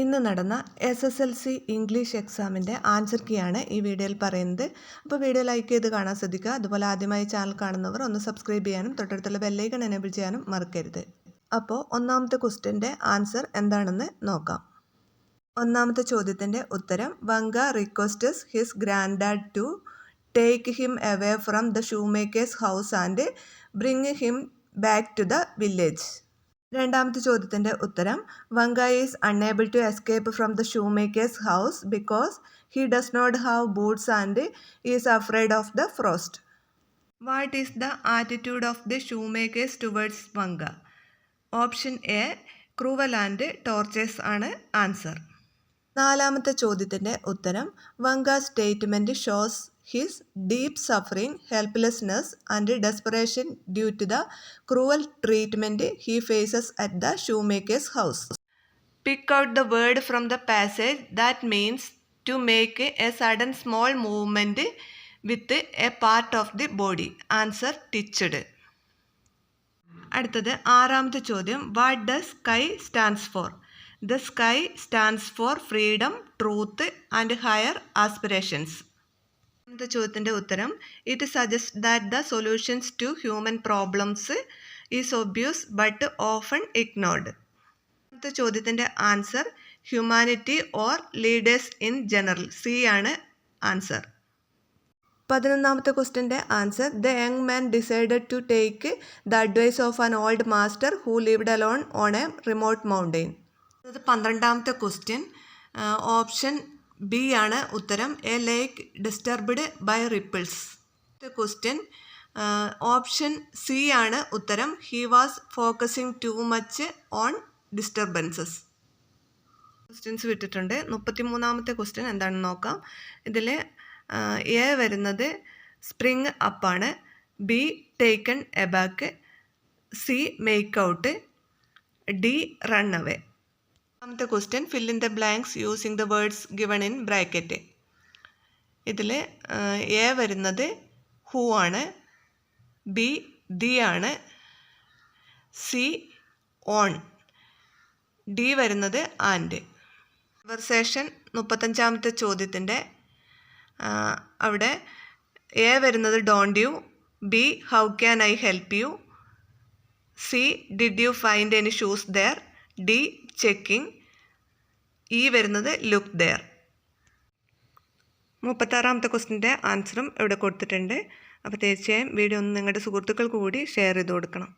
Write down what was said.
ഇന്ന് നടന്ന S S L C English എക്സാമിൻ്റെ ആൻസർ കീയാണ് ഈ വീഡിയോയിൽ പറയുന്നത് അപ്പോൾ വീഡിയോ ലൈക്ക് ചെയ്ത് കാണാൻ ശ്രദ്ധിക്കുക അതുപോലെ ആദ്യമായി ചാനൽ കാണുന്നവർ ഒന്ന് സബ്സ്ക്രൈബ് ചെയ്യാനും തൊട്ടടുത്തുള്ള ബെല്ലൈക്കൺ എനേബിൾ ചെയ്യാനും മറക്കരുത് അപ്പോൾ ഒന്നാമത്തെ ക്വസ്റ്റ്യൻ്റെ ആൻസർ എന്താണെന്ന് നോക്കാം ഒന്നാമത്തെ ചോദ്യത്തിൻ്റെ ഉത്തരം Vanka requests his grand dad to take him away from the shoe makers house and bring him back to the village രണ്ടാമത്തെ ചോദ്യത്തിൻ്റെ ഉത്തരം Vanka is unable to escape from the shoe makers house because he does not have boots and is afraid of the frost what is the attitude of the shoe makers towards Vanka option A cruel and tortures ആണ് answer നാലാമത്തെ ചോദ്യത്തിൻ്റെ ഉത്തരം Vanka statement shows His deep suffering, helplessness, and desperation due to the cruel treatment he faces at the shoemaker's house. Pick out the word from the passage that means to make a sudden small movement with a part of the body. Answer teached. അടുത്തത് ആറാമത്തെ ചോദ്യം. What does sky stands for? The sky stands for freedom, truth, and higher aspirations. രണ്ടാമത്തെ ചോദ്യത്തിൻ്റെ ഉത്തരം it suggest that the solutions to human problems is obvious but often ignored രണ്ടാമത്തെ ചോദ്യത്തിൻ്റെ answer humanity or leaders in general C ആണ് answer പതിനൊന്നാമത്തെ ക്വസ്റ്റ്യൻ്റെ answer the young man decided to take the advice of an old master who lived alone on a remote mountain അത് പന്ത്രണ്ടാമത്തെ question option B ആണ് ഉത്തരം A lake disturbed by ripples question option C ആണ് ഉത്തരം he was focusing too much on disturbances questions വിട്ടിട്ടുണ്ട് മുപ്പത്തി മൂന്നാമത്തെ question എന്താണെന്ന് നോക്കാം ഇതിൽ എ uh, വരുന്നത് സ്പ്രിങ് അപ്പാണ് B taken aback C make out D run away ഒന്നാമത്തെ question fill in the blanks using the words given in bracket ഇതിൽ എ വരുന്നത് ഹൂ ആണ് ബി ദി ആണ് സി ഓൺ ഡി വരുന്നത് ആൻഡ് കൺവെർസേഷൻ മുപ്പത്തഞ്ചാമത്തെ ചോദ്യത്തിൻ്റെ അവിടെ എ വരുന്നത് don't you B how can I help you C did you find any shoes there D checking E വരുന്നത് ലുക്ക് ദെയർ മുപ്പത്താറാമത്തെ ക്വസ്റ്റിൻ്റെ ആൻസറും ഇവിടെ കൊടുത്തിട്ടുണ്ട് അപ്പോൾ തീർച്ചയായും വീഡിയോ ഒന്ന് നിങ്ങളുടെ സുഹൃത്തുക്കൾക്ക് കൂടി ഷെയർ ചെയ്ത് കൊടുക്കണം